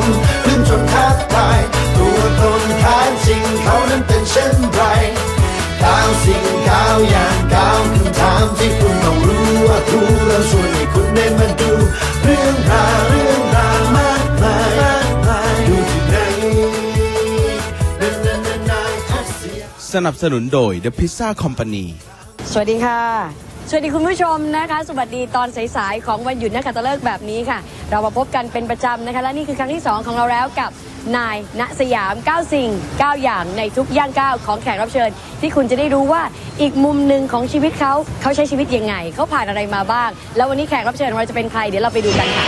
มลืมจนแทบตาย ตัวตนแท้จริงเขานั้นเป็นเช่นไรก้าวสิ่งก้าวอย่างก้าวคำถามที่คุณต้องรู้ว่าครูเราชวนให้คุณได้มาดู เรื่องราวเรื่องราวมากมายมากมายอยู่ที่ไหนนานานานาทัศเสียสนับสนุนโดย The Pizza Company สวัสดีค่ะ สวัสดีคุณผู้ชมนะคะ สวัสดีตอนสายๆของวันหยุดนักขัตฤกษ์แบบนี้ค่ะ เรามาพบกันเป็นประจำนะคะ และนี่คือครั้งที่ 2 ของเราแล้วกับนายณสยาม 9 สิ่ง 9 อย่างในทุกย่างก้าวของแขกรับเชิญ ที่คุณจะได้รู้ว่าอีกมุมหนึ่งของชีวิตเขาเขาใช้ชีวิตยังไงเขาผ่านอะไรมาบ้าง แล้ววันนี้แขกรับเชิญของเราจะเป็นใครเดี๋ยวเราไปดูกันค่ะ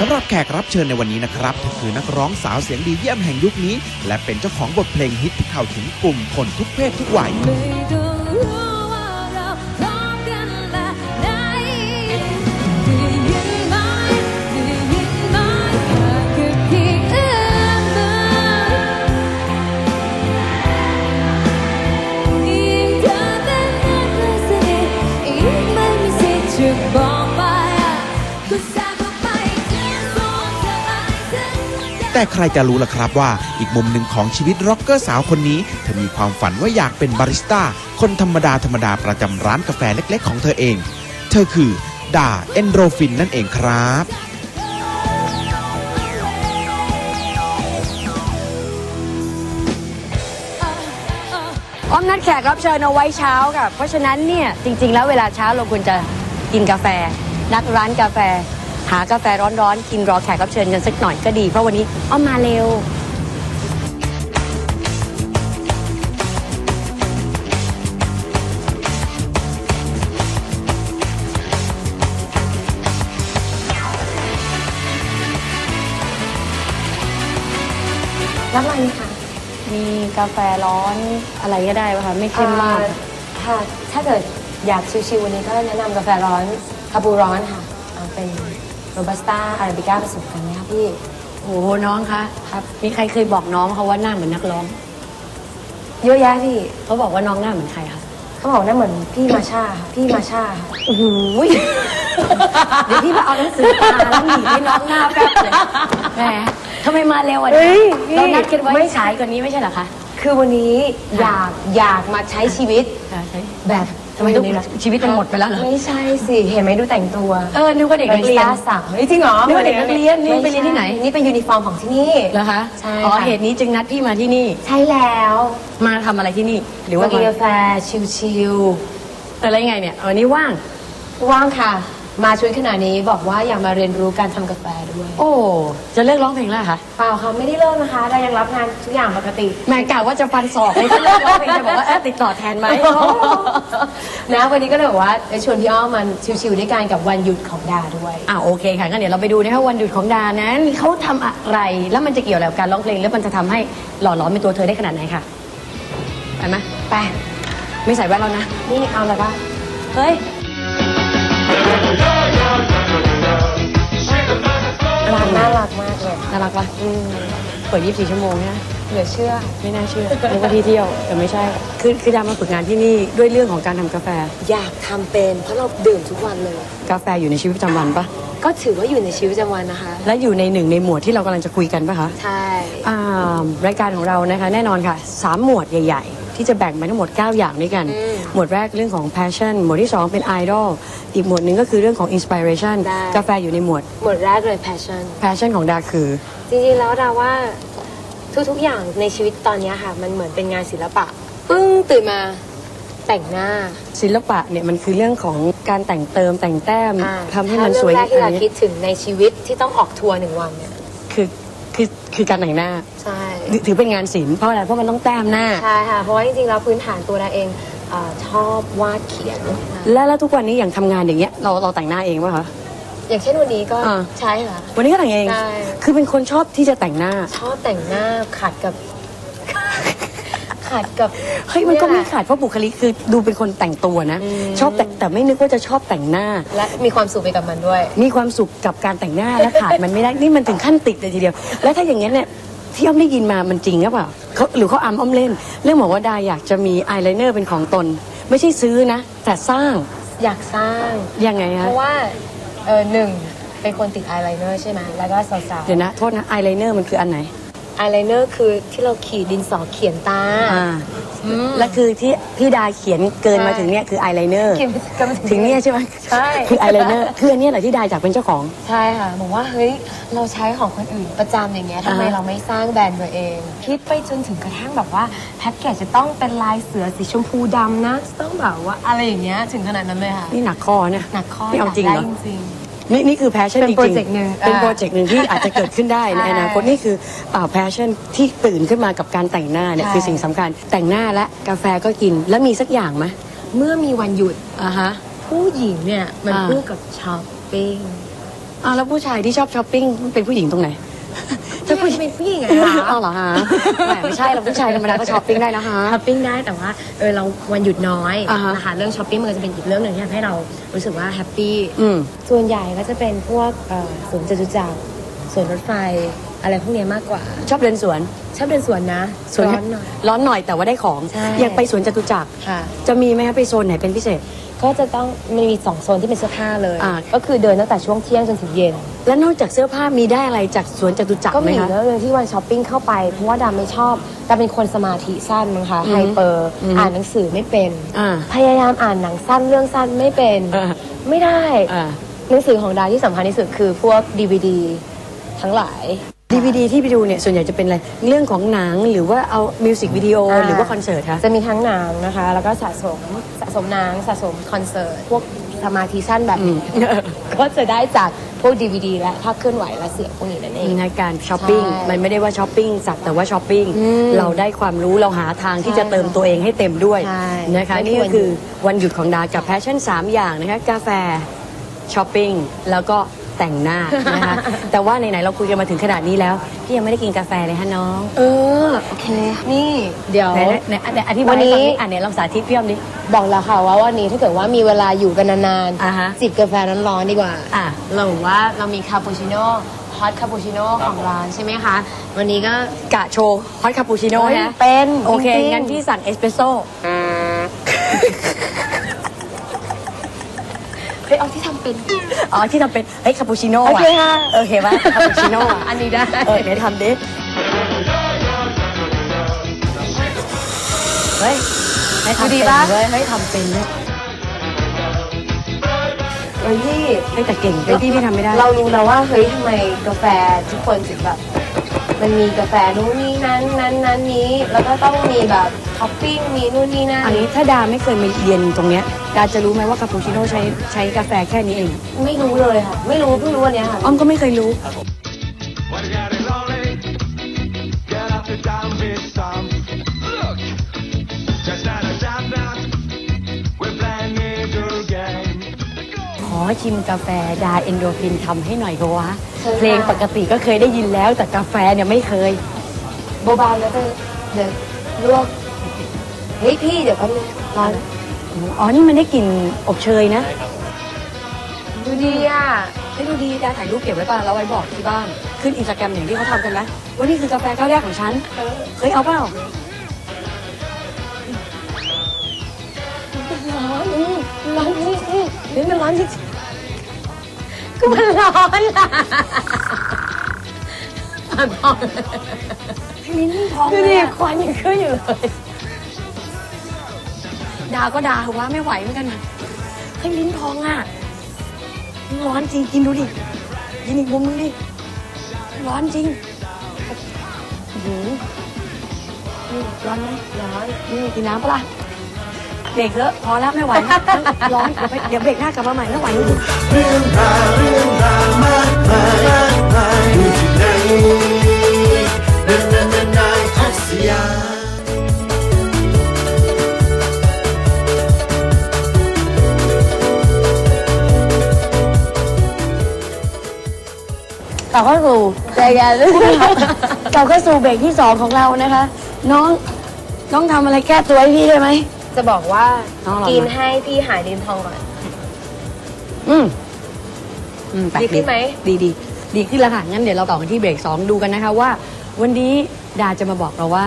สำหรับแขกรับเชิญในวันนี้นะครับเธอคือนักร้องสาวเสียงดีเยี่ยมแห่งยุคนี้ และเป็นเจ้าของบทเพลงฮิตที่เข้าถึงกลุ่มคนทุกเพศทุกวัย แต่ใครจะรู้ล่ะครับว่า อีกมุมหนึ่งของชีวิตร็อกเกอร์สาวคนนี้ เธอมีความฝันว่าอยากเป็นบาริสต้า คนธรรมดาธรรมดาประจำร้านกาแฟเล็กๆ ของเธอเอง เธอคือดาเอนโดรฟินนั่นเองครับอ้อมนัดแขกรับเชิญเอาไว้เช้าค่ะ เพราะฉะนั้นเนี่ยจริง ๆ แล้วเวลาเช้าเราควรจะกินกาแฟ นัดร้านกาแฟหา กาแฟร้อนๆ กินรอแขกรับเชิญกันสักหน่อยก็ดี เพราะวันนี้อ้อมมาเร็ว รับอะไรคะมีกาแฟร้อนอะไรก็ได้ป่ะคะไม่เข้มมาก อ่ค่ะ ถ้าเกิดอยากชิวๆวันนี้ก็แนะนำกาแฟร้อนคาปูร้อนค่ะเอาเป็น โรบัสต้าอาราบิก้าผสมกันนะคะพี่ โอ้โหน้องคะครับ มีใครเคยบอกน้องเขาว่าหน้าเหมือนนักร้อง เยอะแยะพี่เขาบอกว่าน้องหน้าเหมือนใครคะเขาบอกน่าเหมือนพี่มาชาค่ะพี่มาชาค่ะโอ้โหยเดี๋ยวพี่มาเอาหนังสือมาแล้วหนีให้น้องหน้าแป๊บเลยแหมทำไมมาเร็วอะเฮ้เนี่ยยเรานัดกันไว้ไม่ฉายกว่านี้ไม่ใช่เหรอคะ คือวันนี้อยากอยากมาใช้ชีวิตค่ะใช่แบบ ทำไมต้องชีวิตมันหมดไปแล้วเหรอไม่ใช่สิเห็นไหมดูแต่งตัวเออนึกว่าเด็กนักเรียนบาริสต้าสาวเฮ้ยจริงเหรอนึกว่าเด็กนักเรียนนี่ไปเรียนที่ไหนนี่เป็นยูนิฟอร์มของที่นี่เหรอคะใช่อ๋อค่ะเหตุนี้จึงนัดพี่มาที่นี่ ใช่แล้ว มาทำอะไรที่นี่ หรือมาว่ากินมากาแฟชิลๆแต่อะไรยังไงเนี่ยวันนี้ว่างว่างค่ะ มาชวนขนาดนี้บอกว่าอยากมาเรียนรู้การทำกาแฟด้วยโอ้ จะเลิกร้องเพลงแล้วเหรอคะเปล่าค่ะไม่ได้เลิกนะคะเรายังรับงานทุกอย่างปกติแม่กะว่าจะฟันศอกเลยถ้าเลิกร้องเพลงจะบอกว่าเอ๊ะติดต่อแทนไหม นะวันนี้ก็เลยบอกว่าจะชวนพี่อ้อมมันชิวๆด้วยกันกับวันหยุดของดาด้วย อ่าโอเคค่ะงั้นเดี๋ยวเราไปดูนะคะวันหยุดของดานั้นเขาทำอะไรแล้วมันจะเกี่ยวอะไรกับการร้องเพลงแล้วมันจะทำให้หล่อหลอมเป็นตัวเธอได้ขนาดไหนค่ะไปไหมไปไม่ใส่แว่นแล้วนะ นี่เอาอะไรบ้างเฮ้ย ร้านน่ารักมากเลยน่ารักปะอืมเปิด 24 ชั่วโมงเนี่ยเหลือเชื่อ ไม่น่าเชื่อนึกว่าที่เที่ยวแต่ไม่ใช่ คือคือดามาฝึกงานที่นี่ด้วยเรื่องของการทำกาแฟ อยากทำเป็น เพราะเราดื่มทุกวันเลย กาแฟอยู่ในชีวิตประจำวันปะก็ถือว่าอยู่ในชีวิตประจำวันนะคะ และอยู่ในหนึ่งในหมวดที่เรากำลังจะคุยกันปะคะ ใช่ อ่ารายการของเรานะคะแน่นอนค่ะสามหมวดใหญ่ๆ ที่จะแบ่งเป็นทั้งหมด 9 อย่างด้วยกัน หมวดแรกเรื่องของ passion หมวดที่ 2 เป็น idol อีกหมวดหนึ่งก็คือเรื่องของ inspiration กาแฟอยู่ในหมวด หมดแรกเลย passion passion ของดาคือ จริงๆ แล้วดาว่าทุกๆ อย่างในชีวิตตอนเนี้ยค่ะ มันเหมือนเป็นงานศิลปะปึ้งตื่นมาแต่งหน้า ศิลปะเนี่ยมันคือเรื่องของการแต่งเติมแต่งแต้มอ่าทำให้มันสวยถ้าเรื่องแรกที่อะไรเราคิดถึงในชีวิตที่ต้องออกทัวร์หนึ่งวันเนี่ย คือ คือคือการแต่งหน้า ใช่ถือเป็นงานศิลป์เพราะอะไรเพราะมันต้องแต้มหน้า ใช่ค่ะ เพราะว่าจริงๆแล้วพื้นฐานตัวดาเองเออชอบวาดเขียนแล้วแล้วทุกวันนี้อย่างทำงานอย่างเงี้ยเราเราแต่งหน้าเองป่ะคะ อย่างเช่นวันนี้ก็อ่า ใช่ค่ะ วันนี้ก็แต่งเอง ใช่ คือเป็นคนชอบที่จะแต่งหน้า ชอบแต่งหน้าขัดกับ ขัดกับ เฮ้ยมันก็ไม่เยแหละขาดเพราะบุคลิกคือดูเป็นคนแต่งตัวนะ อืม ชอบแต่งแต่ไม่นึกว่าจะชอบแต่งหน้า และมีความสุขไปกับมันด้วย มีความสุขกับการแต่งหน้าและขาดมันไม่ได้ นี่มันถึงขั้นติดเลยทีเดียว แล้วถ้าอย่างนี้นเนี่ยที่อ้อมได้ยินมามันจริงหรือเปล่าเขาหรือเขาอามอ้อมเล่น เรื่องบอกว่าดาอยากจะมีอายไลเนอร์เป็นของตน ไม่ใช่ซื้อนะ แต่สร้างอยากสร้าง ยังไงเพคะราะว่าเออหนึ่งเป็นคนติดอายไลเนอร์ใช่ไหมแล้วก็สาวๆเดี๋ยวนะโทษนะอายไลเนอร์มันคืออันไหน อายไลเนอร์คือที่เราขีดดินสอเขียนตาอ่าอืม แล้วคือที่พี่ดาเขียนเกินมาถึงเนี่ยคืออายไลเนอร์เขียนกันมาถึงถึงเนี่ยใช่ไหมใช่ คืออายไลเนอร์คืออันเนี้ยแหละที่ดาอยากเป็นเจ้าของ ใช่ค่ะบอกว่าเฮ้ยเราใช้ของคนอื่นประจำอย่างเงี้ยทำไมอ่าฮะเราไม่สร้างแบรนด์ตัวเอง คิดไปจนถึงกระทั่งแบบว่าแพ็กเกจจะต้องเป็นลายเสือสีชมพูดำนะต้องแบบว่าอะไรอย่างเงี้ยถึงขนาดนั้นเลยค่ะนี่หนักคอเนี่ยหนักข้อนี่เอาจริงเหรอยกได้จริง นี่นี่คือแพชชั่นเป็จนริงๆโปรเจกต์หนึ่งเป็นอ่า โปรเจกต์หนึ่งที่อาจจะเกิดขึ้นได้ในใช่อนาคตนี่คืออ่าแพชชั่นที่ตื่นขึ้นมากับการแต่งหน้าเนี่ยใช่ คือสิ่งสำคัญ แต่งหน้าและกาแฟก็กินแล้วมีสักอย่างไหมเมื่อมีวันหยุดอ่าฮะ ผู้หญิงเนี่ยมันอ่า คู่กับช้อปปิ้ง อ่าแล้วผู้ชายที่ชอบช้อปปิ้งเป็นผู้หญิงตรงไหน จะผู้หญิงเป็นผู้หญิงอะเอาเหรอฮะแหมไม่ใช่เราผู้ชายธรรมดาก็ช้อปปิ้งได้นะฮะช้อปปิ้งได้แต่ว่าเออเราวันหยุดน้อยอ่าฮะนะคะเรื่องช้อปปิ้งมันก็จะเป็นอีกเรื่องหนึ่งที่ทำให้เรารู้สึกว่าแฮปปี้อืมส่วนใหญ่ก็จะเป็นพวกเอ่อสวนจตุจักรสวนรถไฟ อะไรพวกเนี้ยมากกว่า ชอบเดินสวนชอบเดินสวนนะสวนร้อนหน่อย ร้อนหน่อยแต่ว่าได้ของ ใช่ อยากไปสวนจตุจักร ค่ะ จะมีไหมคะไปโซนไหนเป็นพิเศษ ก็จะต้องมันมีสองโซนที่เป็นเสื้อผ้าเลย อ่า ก็คือเดินตั้งแต่ช่วงเที่ยงจนถึงเย็น และนอกจากเสื้อผ้ามีได้อะไรจากสวนจตุจักรก็ไหมมีอีคะกเรื่องหนึงที่วันช้อปปิ้งเข้าไป เพราะว่าดาไม่ชอบดาเป็นคนสมาธิสั้นมั้งคะอืมไฮเปอร์อืมอ่านหนังสือไม่เป็น อ่าพยายามอ่านหนังสั้นเรื่องสั้นไม่เป็น อ่า ไม่ได้ อ่า หนังสือของดาที่สำคัญที่สุดคือพวก DVD ทั้งหลาย ดีวีดีที่ไปดูเนี่ยส่วนใหญ่จะเป็นอะไรเรื่องของหนังหรือว่าเอามิวสิกวิดีโออ่าหรือว่าคอนเสิร์ตคะจะมีทั้งหนังนะคะ แล้วก็สะสมสะสมหนังสะสมคอนเสิร์ตพวกสมาธิสั้นแบบนี้อืมก็จะได้จากพวก DVD และภาพเคลื่อนไหวและเสียงพวกนี้นั่นเองในการช้อปปิ้งใช่มันไม่ได้ว่าช้อปปิ้งสักแต่ว่าช้อปปิ้งอืมเราได้ความรู้เราหาทางที่ใช่จะเติมตัวเองให้เต็มด้วยใช่นะคะนั่นคือนี่ก็คือวันหยุดของดากับแพชชั่น 3 อย่างนะคะกาแฟช้อปปิ้งแล้วก็ แต่งหน้านะคะ แต่ว่าไหนๆเราคุยกันมาถึงขนาดนี้แล้วพี่ยังไม่ได้กินกาแฟเลยฮะน้อง เออ โอเค นี่ เดี๋ยว ไหนไหนไหนอธิบายวันนี้ให้ฟังดิอะเนี่ยลองสาธิตพี่อ้อมดิ บอกแล้วค่ะว่าวันนี้ถ้าเกิดว่ามีเวลาอยู่กันนานอ่าฮะ จิบกาแฟร้อนๆดีกว่า อะเราบอกว่าเรามีคาปูชิโน่ฮอตคาปูชิโน่ของร้านใช่ไหมคะ วันนี้ก็กะโชว์ฮอตคาปูชิโน่เฮ้ยนะ เป็นโอเค จริงๆงั้นพี่สั่งเอสเปรสโซ่ เฮ้ยเอาที่ทำเป็น อ๋อที่ทำเป็น เฮ้ยคาปูชิโน่โอเคค่ะโอเคป่ะคาปูชิโน่อะอันนี้ได้ เออเดี๋ยวทำดิ เฮ้ยให้ทำดูดีเป็นปะเว้ยให้ทำเป็นเว้ยเฮ้ยพี่เฮ้ยแต่เก่งเป็นพี่พี่ทำไม่ได้ เรารู้แล้วว่าเฮ้ยทำไมกาแฟทุกคนถึงแบบ มันมีกาแฟนู่นนี่นั้นนั้นนั้นนี้ แล้วก็ต้องมีแบบ ท็อปปิ้งมีนู่นนี่นั่นอันนี้ถ้าดาไม่เคยมาเรียนตรงเนี้ยดาจะรู้ไหมว่าคาปูชิโน่ใช้ใช้กาแฟแค่นี้เองไม่รู้เลยค่ะ ไม่รู้เพิ่งรู้วันเนี้ยค่ะ อ้อมก็ไม่เคยรู้ When you get it lonely, get up and down with some. Look, just not a job now. We're playing a good game. ขอชิมกาแฟดาเอนโดรฟินทำให้หน่อยก็วะเชิญค่ะ เพลงปกติก็เคยได้ยินแล้วแต่กาแฟเนี่ยไม่เคยเบาๆแล้วจะเดี๋ยวลวกเฮ้ยพี่เดี๋ยวแป๊บนึงร้อนอ๋อ นี่มันได้กลิ่นอบเชยนะ ดูดีอะให้ดูดีดาถ่ายรูปเก็บไว้ป่ะแล้วไว้บอกที่บ้าน ขึ้นอินสตาแกรมอย่างที่เขาทำกันไหมว่านี่คือกาแฟเจ้าแรกของฉันเฮ้ยเอาเปล่าร้อนอืมร้อนนี่อืมเฮ้ยมันร้อนจริงๆก็มันร้อนอะอะพอลิ้นพองดูเลดิยอะควันยังขึ้นอยู่เลย ดาก็ดาเหอะว่าไม่ไหวเหมือนกันนะเฮ้ยลิ้นพองอะร้อนจริงกินดูดิกินอีกมุมนึงดิร้อนจริงอื้อหือนี่ร้อนไหมร้อนนี่กินน้ำปะล่ะเบรกเถอะพอแล้วไม่ไหวนะร้อนเดี๋ยวไปเดี๋ยวเบรกหน้ากลับมาใหม่ไม่ไหวเรื่องราวเรื่องราวมากมายมากมายอยู่ที่ไหน กลับเข้าสู่ใจแกกลับเข้าสู่เบรกที่สองของเรานะคะ น้องน้องทำอะไรแก้ตัวให้พี่ได้ไหม จะบอกว่าน้องอร่อยกินไหมให้พี่หายดินทองก่อน อืมอืมแปลกดีขึ้นไหม ดีดีดีขึ้นแล้วค่ะ งั้นเดี๋ยวเราต่อกันที่เบรกสองดูกันนะคะว่า วันนี้ดาจะมาบอกเราว่า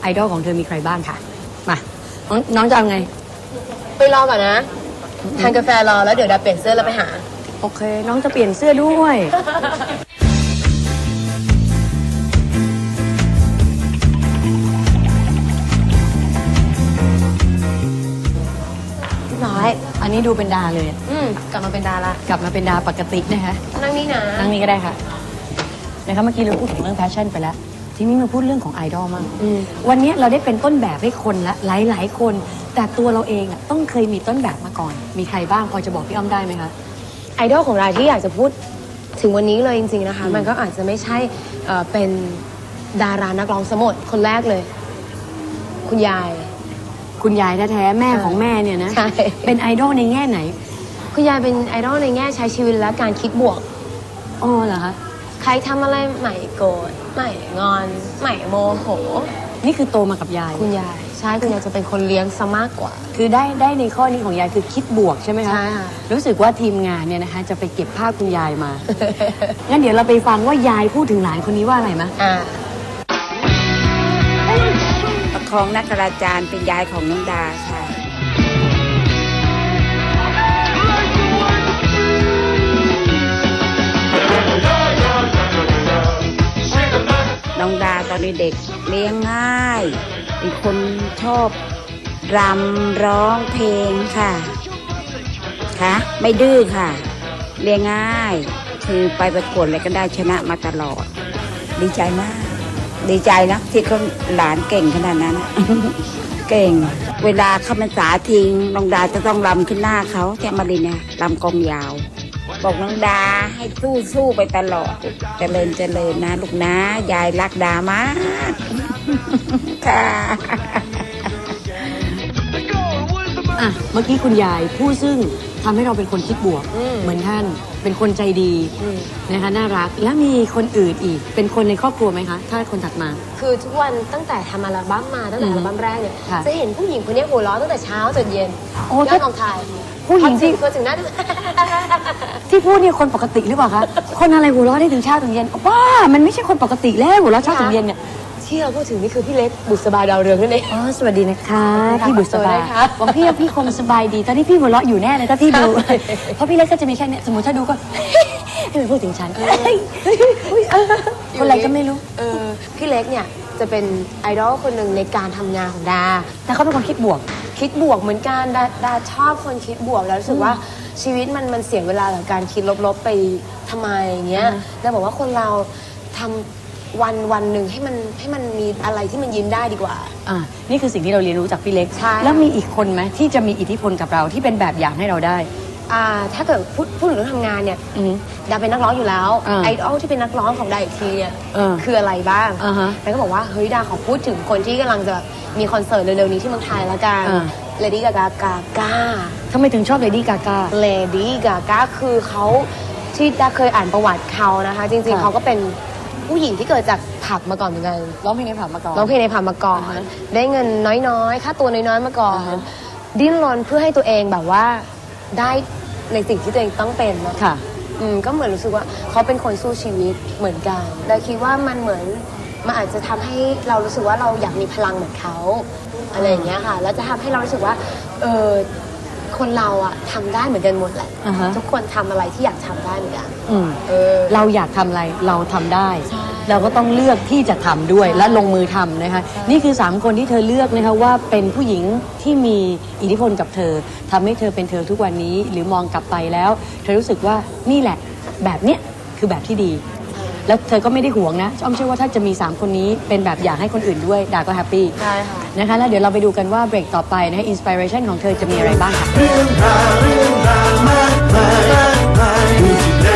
ไอดอลของเธอมีใครบ้างค่ะ มาน้องน้องจะเอาไง ไปรอก่อนนะ ทานกาแฟรอแล้วเดี๋ยวดาเปลี่ยนเสื้อแล้วไปหา โอเค น้องจะเปลี่ยนเสื้อด้วยร้อย นนี้ดูเป็นดาเลย อืมกลับมาเป็นดารากลับมาเป็นดาปกตินะคะนั่งนี่นะนั่งนี้ก็ได้ค่ะนะคะเมื่อกี้เราพูดถึงเรื่องแพชชั่นไปแล้ว ทีนี้มาพูดเรื่องของไอดอลมั่งอืมวันนี้เราได้เป็นต้นแบบให้คนละหลายๆคน แต่ตัวเราเองอะต้องเคยมีต้นแบบมาก่อน มีใครบ้างพอจะบอกพี่อ้อมได้ไหมคะไอดอลของเราที่อยากจะพูดถึงวันนี้เลยจริง ๆนะคะ มันก็อาจจะไม่ใช่เอ่อเป็นดารานักร้องสมดคนแรกเลย คุณยาย คุณยายแท้ๆแม่ของแม่เนี่ยนะ ใช่ เป็นไอดอลในแง่ไหน คุณยายเป็นไอดอลในแง่ใช้ชีวิตและการคิดบวก อ๋อเหรอคะ ใครทำอะไรใหม่โกรธใหม่งอนใหม่โมโห นี่คือโตมากับยาย คุณยาย ใช่คุณยายจะเป็นคนเลี้ยงซะมากกว่า คือได้ได้ในข้อนี้ของยายคือคิดบวกใช่ไหมคะใช่ค่ะ รู้สึกว่าทีมงานเนี่ยนะคะ จะไปเก็บภาพคุณยายมา งั้นเดี๋ยวเราไปฟังว่ายายพูดถึงหลานคนนี้ว่าอะไรมะ อ่าประ คองนักราจารย์เป็นยายของน้องดาค่ะน้องดาตอนเด็กเลี้ยงง่ายเป็นคนชอบรำร้องเพลงค่ะค่ะไม่ดื้อค่ะ เลี้ยงง่าย คือไปประกวดอะไรก็ได้ชนะมาตลอด ดีใจมาก ดีใจนะที่เขาหลานเก่งขนาดนั้นนะเก่ง เวลาเขามันสาทิ้งน้องดาจะต้องรำขึ้นหน้าเขาแกมารินเนี่ยรำกองยาว บอกน้องดาให้สู้สู้ไปตลอดเจริญเจริญนะ ลูกนะ ยายรักดามากค่ะอะเมื่อกี้คุณยายผู้ซึ่ง ทำให้เราเป็นคนคิดบวก อืม เหมือนท่าน เป็นคนใจดีอืมนะคะน่ารัก แล้วมีคนอื่นอีก เป็นคนในครอบครัวไหมคะ ถ้าคนถัดมา คือทุกวันตั้งแต่ทำอัลบั้มมาตั้งแต่อืมอัลบั้มแรกเนี่ยค่ะจะเห็นผู้หญิงคนนี้หัวเราะตั้งแต่เช้าจนเย็นโอ้ยอถ้าดกองถ่ายผู้หญิงที่ พอถึงหน้า ที่พูดเนี่ยคนปกติหรือเปล่าคะ คนอะไรหัวเราะได้ถึงเช้าถึงเย็นว้ามันไม่ใช่คนปกติแล้วหัวเราะเช้าถึงเย็นเนี่ย ที่เราพูดถึงนี่คือพี่เล็กบุษบาดาวเรืองนั่นเอง อ๋อสวัสดีนะคะขอบคุณค่ะพี่บุษบาขอบคุณด้วยค่ะผมพี่ว่าพี่คงสบายดี ตอนนี้พี่หัวเราะอยู่แน่เลยถ้าพี่ดู เพราะพี่เล็กก็จะมีแค่เนี้ยสมมติถ้าดูก็ ให้มันพูดถึงฉันเฮ้ยคนอะไรก็ไม่รู้ เออพี่เล็กเนี่ยจะเป็นไอดอลคนหนึ่งในการทำงานของดา แต่เขาเป็นคนคิดบวก คิดบวกเหมือนกันดาดาชอบคนคิดบวกแล้วรู้สึกว่าชีวิตมันมันเสียเวลากับการคิดลบๆไปทำไมอย่างเงี้ยอ่าฮะดาบอกว่าคนเราทำ วันวันหนึ่งให้มันให้มันมีอะไรที่มันยิ้มได้ดีกว่า อ่านี่คือสิ่งที่เราเรียนรู้จากพี่เล็ก ใช่ แล้วมีอีกคนไหมที่จะมีอิทธิพลกับเราที่เป็นแบบอย่างให้เราได้ อ่าถ้าเกิดพูดพูดถึงเรื่องทำงานเนี่ยอืม ดาเป็นนักร้องอยู่แล้วอ่าไอดอลที่เป็นนักร้องของดาอีกทีเนี่ยเออคืออะไรบ้างอ่าฮะแล้วก็บอกว่าเฮ้ยดาขอพูดถึงคนที่กำลังจะมีคอนเสิร์ตเร็วๆนี้ที่เมืองไทยแล้วกันอ่า เลดี้กากากาก้าทำไมถึงชอบเลดี้กาก้าเลดี้กากาคือเขาที่ดาเคยอ่านประวัติเขานะคะ จริงค่ะๆเขาก็เป็น ผู้หญิงที่เกิดจากผับมาก่อนเหมือนกันร้องเพลงในผับมาก่อน ร้องเพลงในผับมาก่อน อ่าฮะได้เงินน้อยๆ ค่าตัวน้อยๆมาก่อน อ่าฮะ ดิ้นรนเพื่อให้ตัวเองแบบว่าได้ในสิ่งที่ตัวเองต้องเป็นนะ ค่ะ อืมก็เหมือนรู้สึกว่าเขาเป็นคนสู้ชีวิตเหมือนกันแต่คิดว่ามันเหมือนมันอาจจะทำให้เรารู้สึกว่าเราอยากมีพลังเหมือนเขาอะไรอย่างเงี้ยค่ะ แล้วจะทำให้เรารู้สึกว่าเออ คนเราอะทำได้เหมือนกันหมดแหละ อ่าฮะ ทุกคนทำอะไรที่อยากทำได้เหมือนกันอืม เออ เราอยากทำอะไรเราทำได้ ใช่เราก็ต้องเลือกที่จะทำด้วยและลงมือทำนะคะนี่คือ 3 คนที่เธอเลือกนะคะว่าเป็นผู้หญิงที่มีอิทธิพลกับเธอทำให้เธอเป็นเธอทุกวันนี้ หรือมองกลับไปแล้ว เธอรู้สึกว่านี่แหละแบบเนี้ยคือแบบที่ดี แล้วเธอก็ไม่ได้ห่วงนะอ้อมเชื่อว่าถ้าจะมี 3 คนนี้เป็นแบบอย่างให้คนอื่นด้วยดาก็แฮปปี้ใช่ค่ะนะคะแล้วเดี๋ยวเราไปดูกันว่าเบรกต่อไปนะคะอินสปิเรชันของเธอจะมีอะไรบ้างค่ะเรื่องราวเรื่องราวมากมายมากมายอยู่ที่ไหน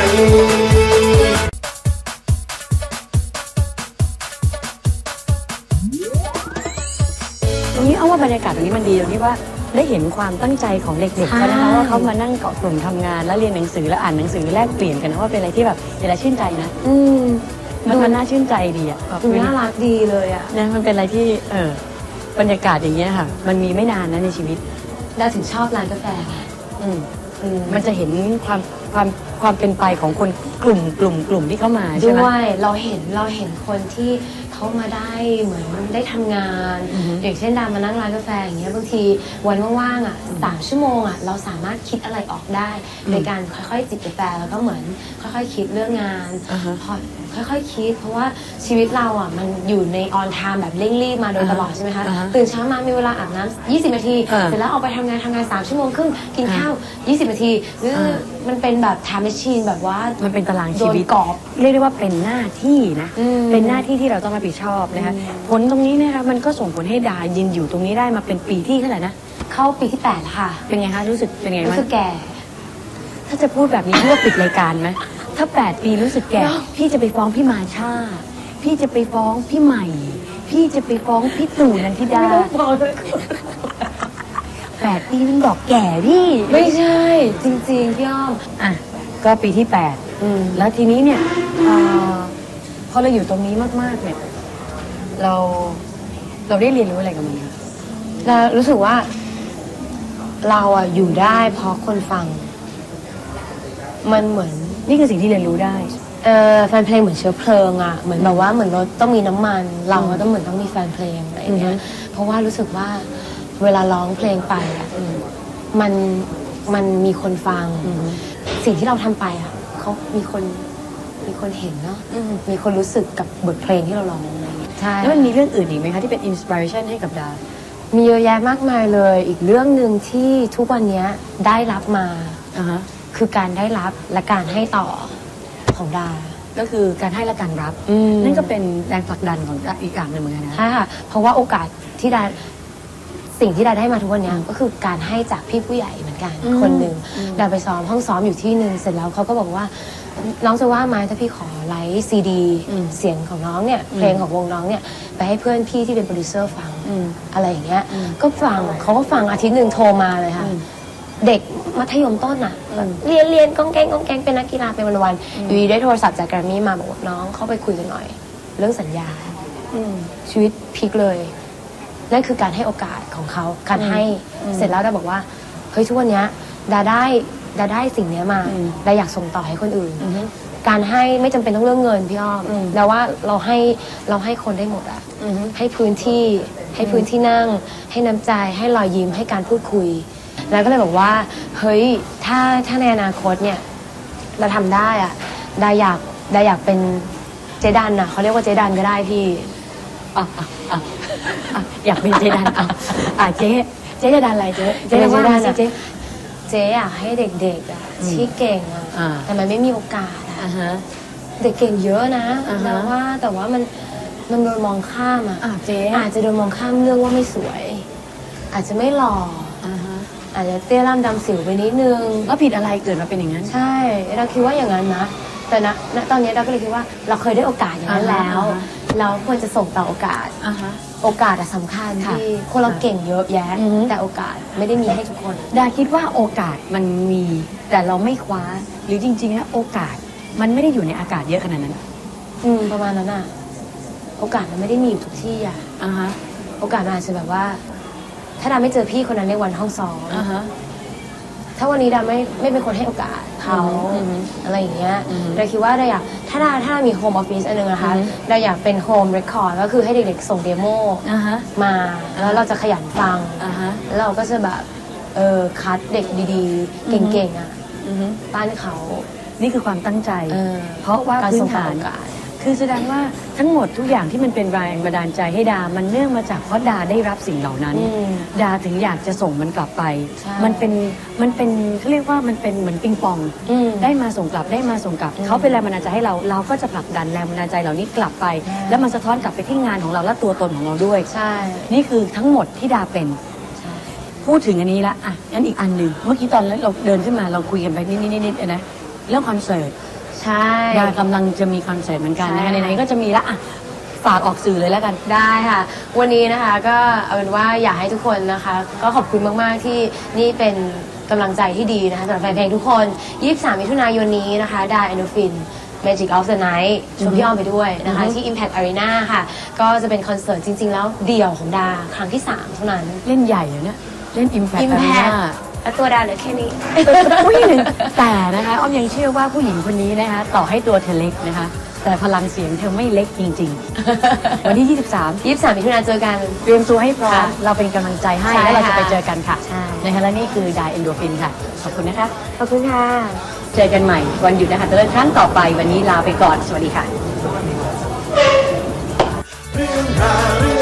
ตรงนี้เอาว่าบรรยากาศตรงนี้มันดีตรงที่ว่า ได้เห็นความตั้งใจของเด็กๆเขานะคะใช่ว่าเขามานั่งเกาะกลุ่มทำงาน แล้วเรียนหนังสือแล้วอ่านหนังสือแลกเปลี่ยนกันนะว่าเป็นอะไรที่แบบเห็นแล้วชื่นใจนะอืมมันมันน่าชื่นใจดีอะแบบดูน่ารักดีเลยอะนะมันเป็นอะไรที่เออบรรยากาศอย่างเงี้ยค่ะ มันมีไม่นานนะในชีวิต ดาถึงชอบร้านกาแฟไงอืม อืมมันจะเห็นความความความเป็นไปของคนกลุ่มกลุ่มกลุ่มที่เข้ามาใช่ไหม ด้วยเราเห็นเราเห็นคนที่ เขามาได้เหมือนได้ทำงานอย่างเช่นดามานั่งร้านกาแฟอย่างเงี้ยบางทีวันว่างๆอะสามชั่วโมงอะเราสามารถคิดอะไรออกได้โดยการค่อยๆจิบกาแฟแล้วก็เหมือนค่อยๆคิดเรื่องงาน อ่าฮะ พอ ค่อยๆคิด เพราะว่าชีวิตเราอะมันอยู่ในออนไทม์แบบเร่งรีบมาโดยตลอดใช่ไหมคะอ่าฮะตื่นเช้ามามีเวลาอาบน้ำ20 นาทีอ่าเสร็จแล้วออกไปทำงานทำงาน 3 ชั่วโมงครึ่งกินข้าว 20 นาทีหรืออามันเป็นแบบ time machine แบบว่ามันเป็นตารางโดชีนวิตกรอบเรียกได้ว่าเป็นหน้าที่นะอืมเป็นหน้าที่ที่เราต้องรับผิดชอบนะคะผลตรงนี้นะคะมันก็ส่งผลให้ดายืนอยู่ตรงนี้ได้มาเป็นปีที่เท่าไหร่นะเข้าปีที่8แล้วค่ะ เป็นไงคะรู้สึกเป็นไงรู้บ้างสึกแก่ ถ้าจะพูดแบบนี้พี่ว่าปิดรายการไหม ถ้า 8 ปีรู้สึกแก่เนอะพี่จะไปฟ้องพี่มาชา พี่จะไปฟ้องพี่ใหม่ พี่จะไปฟ้องพี่ตู่นันทิดาแปดปีมันบอกแก่พี่ ไม่ใช่ จริงๆพี่อ้อมอะก็ปีที่แปดอืมแล้วทีนี้เนี่ยเอ่อพอเราอยู่ตรงนี้มากๆเนี่ย เราเราได้เรียนรู้อะไรกับมันคะแล้วรู้สึกว่า เราอะอยู่ได้เพราะคนฟัง มันเหมือน นี่คือสิ่งที่เรียนรู้ได้ เออแฟนเพลงเหมือนเชื้อเพลิงอะเหมือนแบบว่าเหมือนรถต้องมีน้ำมัน เราก็ต้องเหมือนต้องมีแฟนเพลงอะไรอย่างเงี้อืยอฮึเพราะว่ารู้สึกว่าเวลาร้องเพลงไปอะมันมันมีคนฟัง สิ่งที่เราทำไปอะเขามีคนมีคนเห็นเนาะมีคนรู้สึกกับบทเพลงที่เราร้องอะไรอย่างเงี้ยใช่แล้วมันมีเรื่องอื่นอีกไหมคะที่เป็นอินสปิเรชันให้กับดามีเยอะแยะมากมายเลย อีกเรื่องหนึ่งที่ทุกวันเนี้ยได้รับมาอ่าฮะ คือการได้รับและการให้ต่อของดา ก็คือการให้และการรับ อืม นั่นก็เป็นแรงผลักดันของดาอีกอย่างหนึ่งเหมือนกันนะ ใช่ค่ะ เพราะว่าโอกาสที่ดาสิ่งที่ดาได้มาทุกวันเนี้ยก็คือการให้จากพี่ผู้ใหญ่เหมือนกันอืมคนหนึ่งดาไปซ้อมห้องซ้อมอยู่ที่หนึ่งเสร็จแล้วเขาก็บอกว่าน้องจะว่าไหมถ้าพี่ขอไลฟ์ซีดีเสียงของน้องเนี่ยเพลงของวงน้องเนี่ยไปให้เพื่อนพี่ที่เป็นโปรดิวเซอร์ฟังอืมอะไรอย่างเงี้ย ก็ฟังเขาก็ฟังอาทิตย์หนึ่งโทรมาเลยค่ะ เด็ก มัธยมต้นอะแบบเรียนเรียนกองแกงกองแกงเป็นนักกีฬาเป็นวันๆอยู่ดีได้โทรศัพท์จากแกรมมี่มาบอกว่าน้องเข้าไปคุยกันหน่อย เรื่องสัญญาอืมชีวิตพลิกเลย นั่นคือการให้โอกาสของเขาการให้เสร็จแล้วดาบอกว่าเฮ้ยทุกวันเนี้ยดาได้ดาได้สิ่งเนี้ยมาอืมดาอยากส่งต่อให้คนอื่นอือฮึการให้ไม่จำเป็นต้องเรื่องเงินพี่อ้อมอืมแต่ว่าเราให้เราให้คนได้หมดอะอือฮึให้พื้นที่ให้พื้นที่นั่ง ให้น้ำใจให้รอยยิ้มให้การพูดคุย แล้วก็เลยบอกว่า เฮ้ย ถ้าถ้าในอนาคตเนี่ยเราทำได้อะดาอยากดาอยากเป็นเจดันอะเขาเรียกว่าเจดันก็ได้พี่ อะอะอะอะอยากเป็นเจดันอะอะเจ๊เจ๊จะดันอะไรเจ๊เจ๊เจ๊จะว่าว่าสิเจ๊เจ๊ เจ๊อยากให้เด็กๆอะที่เก่งอะอ่า แต่มันไม่มีโอกาสอะ อ่าฮะ เด็กเก่งเยอะนะอ่าฮะ แต่ว่าแต่ว่ามันมันโดนมองข้ามอะอะเจ๊อาจจะโดนมองข้ามเรื่องว่าไม่สวย อาจจะไม่หล่อ อ่าฮะอาจจะเตี้ยล่ำดำสิวไปนิดนึง แล้วผิดอะไรเกิดมาเป็นอย่างนั้น ใช่เราคิดว่าอย่างนั้นนะ แต่ณณตอนนี้เราก็เลยคิดว่าเราเคยได้โอกาสอย่างนั้นอ่าฮะแล้วอ่าฮะเราควรจะส่งต่อโอกาสอ่าฮะโอกาสอะสำคัญค่ะที่คนเราเก่งเยอะแยะอือฮึแต่โอกาสไม่ได้มีให้ทุกคน ดาคิดว่าโอกาสมันมีแต่เราไม่คว้า หรือจริงๆแล้วโอกาสมันไม่ได้อยู่ในอากาศเยอะขนาดนั้น อืมประมาณนั้นอะโอกาสมันไม่ได้มีอยู่ทุกที่อะอ่าฮะโอกาสมันอาจจะแบบว่า ถ้าดาไม่เจอพี่คนนั้นในวันห้องซ้อมอ่าฮะ ถ้าวันนี้ดาไม่ไม่เป็นคนให้โอกาสเขาอือฮึอะไรอย่างเงี้ยอือฮึดาคิดว่าดาอยากถ้าดาถ้าดามีโฮมออฟฟิศอันหนึงนะคะอือฮึ ดาอยากเป็นโฮมเรคคอร์ดก็คือให้เด็กๆส่งเดโมอ่าฮะ มา แล้วเราจะขยันฟัง อ่าฮะ แล้วเราก็จะแบบเออคัดเด็กดีๆ เก่งๆอะอือฮึปั้นเขา นี่คือความตั้งใจ เออเพราะว่าการพื้ส่นงต่อฐานโอกาส คือแสดงว่าทั้งหมดทุกอย่างที่มันเป็นแรงบันดาลใจให้ดา มันเนื่องมาจากเพราะดาได้รับสิ่งเหล่านั้น อืมดาถึงอยากจะส่งมันกลับไป ใช่มันเป็นมันเป็นเขาเรียกว่ามันเป็นเหมือนปิงปอง อืมได้มาส่งกลับได้มาส่งกลับอืมเขาเป็นแรงบันดาลใจให้เราเราก็จะผลักดันแรงบันดาลใจเหล่านี้กลับไป ใช่ แล้วมันสะท้อนกลับไปที่งานของเราและตัวตนของเราด้วย ใช่ นี่คือทั้งหมดที่ดาเป็น ใช่ พูดถึงอันนี้ละอะงั้นอีกอันหนึ่งเมื่อกี้ตอนเราเดินขึ้นมาเราคุยกันไปนิดๆนิดๆนะเรื่องคอนเสิร์ต ใช่ดากำลังจะมีคอนเสิร์ตเหมือนกันนะคะใช่ ไหนๆก็จะมีละอะฝากออกสื่อเลยแล้วกัน ได้ค่ะ วันนี้นะคะก็เอาเป็นว่าอยากให้ทุกคนนะคะ ก็ขอบคุณมาก ๆ ที่นี่เป็นกำลังใจที่ดีนะคะสำหรับแฟนเพลงทุกคน 23 มิถุนายนนี้นะคะดาแอนโดฟิน Magic of the Night ชวนพี่อ้อมไปด้วยนะคะ ที่ Impact Arena ค่ะ ก็จะเป็นคอนเสิร์ตจริง ๆ แล้วเดี่ยวของดาครั้งที่ 3 เท่านั้น เล่นใหญ่เลยเนี่ยเล่นอิมแพค Impact และตัวดาเหลือแค่นี้ ผู้หญิงแต่นะคะอ้อมยังเชื่อว่าผู้หญิงคนนี้นะคะต่อให้ตัวเธอเล็กนะคะ แต่พลังเสียงเธอไม่เล็กจริง ๆ วันที่ 23ยี่สิบสามมิถุนายนเจอกัน เตรียมตัวให้พร้อม ค่ะเราเป็นกำลังใจให้ใช่แล้วเราจะค่ะไปเจอกันค่ะใช่ นะคะและนี่คือไดเอนโดฟินค่ะ ขอบคุณนะคะ ขอบคุณค่ะ เจอกันใหม่วันหยุดนะคะแต่เลิกครั้งต่อไปวันนี้ลาไปก่อน สวัสดีค่ะ เรื่องราวเรื่อง